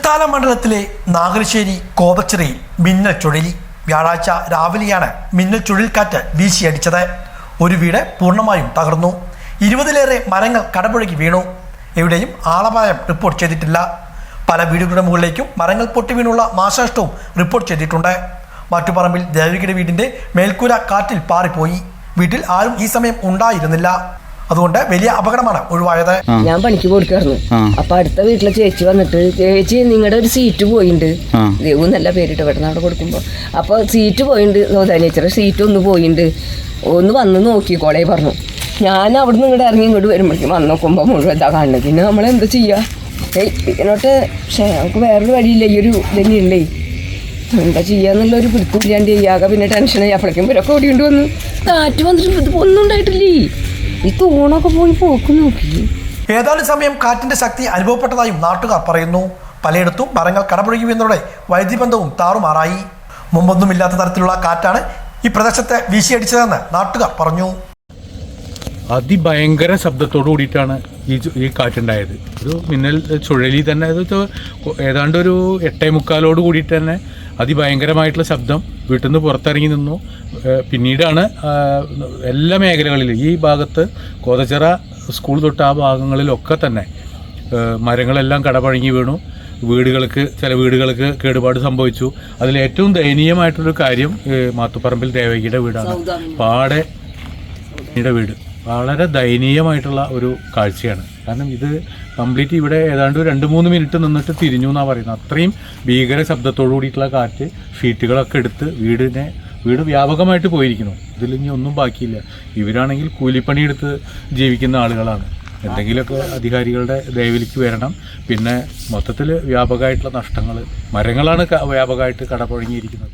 തൃത്താല മണ്ഡലത്തിലെ നാഗരശ്ശേരി കോതച്ചിറയിൽ മിന്നൽ ചുഴലി വ്യാഴാഴ്ച രാവിലെയാണ് മിന്നൽ ചുഴലിക്കാറ്റ് വീശിയടിച്ചത്. ഒരു വീട് പൂർണമായും തകർന്നു. ഇരുപതിലേറെ മരങ്ങൾ കടപുഴകി വീണു. എവിടെയും ആളപായം റിപ്പോർട്ട് ചെയ്തിട്ടില്ല. പല വീടുകളുടെ മുകളിലേക്കും മരങ്ങൾ പൊട്ടി വീണുള്ള നാശനഷ്ടവും റിപ്പോർട്ട് ചെയ്തിട്ടുണ്ട്. മാറ്റുപറമ്പിൽ ദേവികയുടെ വീടിന്റെ മേൽക്കൂര കാറ്റിൽ പാറിപ്പോയി. വീട്ടിൽ ആരും ഈ സമയം ഉണ്ടായിരുന്നില്ല. അതുകൊണ്ട് വലിയ അപകടമാണ് ഒഴിവായത്. ഞാൻ പണിക്ക് കൊടുക്കായിരുന്നു. അപ്പൊ അടുത്ത വീട്ടിലെ ചേച്ചി വന്നിട്ട് ചേച്ചി നിങ്ങളുടെ ഒരു സീറ്റ് പോയിണ്ട്. ദൈവം നല്ല പേരിട്ട് പെട്ടെന്ന് അവിടെ കൊടുക്കുമ്പോ. അപ്പൊ സീറ്റ് പോയിണ്ട്. സൗദാനേച്ചറെ സീറ്റ് ഒന്ന് പോയിണ്ട്. ഒന്ന് വന്ന് നോക്കിക്കോളേ പറഞ്ഞു. ഞാൻ അവിടെ നിന്ന് ഇങ്ങോട്ട് ഇറങ്ങി ഇങ്ങോട്ട് വരുമ്പോഴേക്കും വന്ന് നോക്കുമ്പോൾ മുഴുവൻ എന്താ കാണുന്നത്. പിന്നെ നമ്മൾ എന്താ ചെയ്യുക ഏയ് ഇതിനോട്ട് പക്ഷേ നമുക്ക് വേറൊരു വഴിയില്ല. ഈ ഒരു ഇതന്നെയുണ്ടേ എന്താ ചെയ്യാന്നുള്ള ഒരു പിടുത്തില്ലാണ്ട് ചെയ്യാക പിന്നെ ടെൻഷനായി അപ്പോഴേക്കും ഇവരൊക്കെ ഓടിക്കൊണ്ട് വന്നു. കാറ്റ് വന്നിട്ട് ഒന്നും ഉണ്ടായിട്ടില്ലേ? ഈ തൂണൊക്കെ പോയി പോക്ക് നോക്കി. ഏതാനും സമയം കാറ്റിന്റെ ശക്തി അനുഭവപ്പെട്ടതായും നാട്ടുകാർ പറയുന്നു. പലയിടത്തും മരങ്ങൾ കടപുഴകി വീണതോടെ വൈദ്യുതി ബന്ധവും താറുമാറായി. മുമ്പൊന്നുമില്ലാത്ത തരത്തിലുള്ള കാറ്റാണ് ഈ പ്രദേശത്തെ വീശിയടിച്ചതെന്ന് നാട്ടുകാർ പറഞ്ഞു. അതിഭയങ്കര ശബ്ദത്തോട് കൂടിയിട്ടാണ് ഈ ഈ കാറ്റുണ്ടായത്. ഒരു മിന്നൽ ചുഴലി തന്നെ അത് ഏതാണ്ട് ഒരു എട്ടേ മുക്കാലോട് കൂടിയിട്ട് തന്നെ അതിഭയങ്കരമായിട്ടുള്ള ശബ്ദം വീട്ടിൽ നിന്ന് പുറത്തിറങ്ങി നിന്നു. പിന്നീടാണ് എല്ലാ മേഖലകളിലും ഈ ഭാഗത്ത് കോതച്ചിറ സ്കൂൾ തൊട്ട് ആ ഭാഗങ്ങളിലൊക്കെ തന്നെ മരങ്ങളെല്ലാം കടപഴങ്ങി വീണു. വീടുകൾക്ക് ചില വീടുകൾക്ക് കേടുപാട് സംഭവിച്ചു. അതിൽ ഏറ്റവും ദയനീയമായിട്ടുള്ളൊരു കാര്യം മാത്തുപറമ്പിൽ മാത്തുപ്പറമ്പിൽ ദേവകിയുടെ വീടാണ്. പാടെ വീട്. വളരെ ദയനീയമായിട്ടുള്ള ഒരു കാഴ്ചയാണ്. കാരണം ഇത് കംപ്ലീറ്റ് ഇവിടെ ഏതാണ്ട് രണ്ട് മൂന്ന് മിനിറ്റ് നിന്നിട്ട് തിരിഞ്ഞു എന്നാണ് പറയുന്നത്. അത്രയും ഭീകര ശബ്ദത്തോടു കൂടിയിട്ടുള്ള കാറ്റ് ഷീറ്റുകളൊക്കെ എടുത്ത് വീടിനെ വീട് വ്യാപകമായിട്ട് പോയിരിക്കുന്നു. ഇതിൽ ഇനി ഒന്നും ബാക്കിയില്ല. ഇവരാണെങ്കിൽ കൂലിപ്പണിയെടുത്ത് ജീവിക്കുന്ന ആളുകളാണ്. എന്തെങ്കിലുമൊക്കെ അധികാരികളുടെ ദയവിലേക്ക് വരണം. പിന്നെ മൊത്തത്തിൽ വ്യാപകമായിട്ടുള്ള നഷ്ടങ്ങൾ മരങ്ങളാണ് വ്യാപകമായിട്ട് കടപുഴങ്ങിയിരിക്കുന്നത്.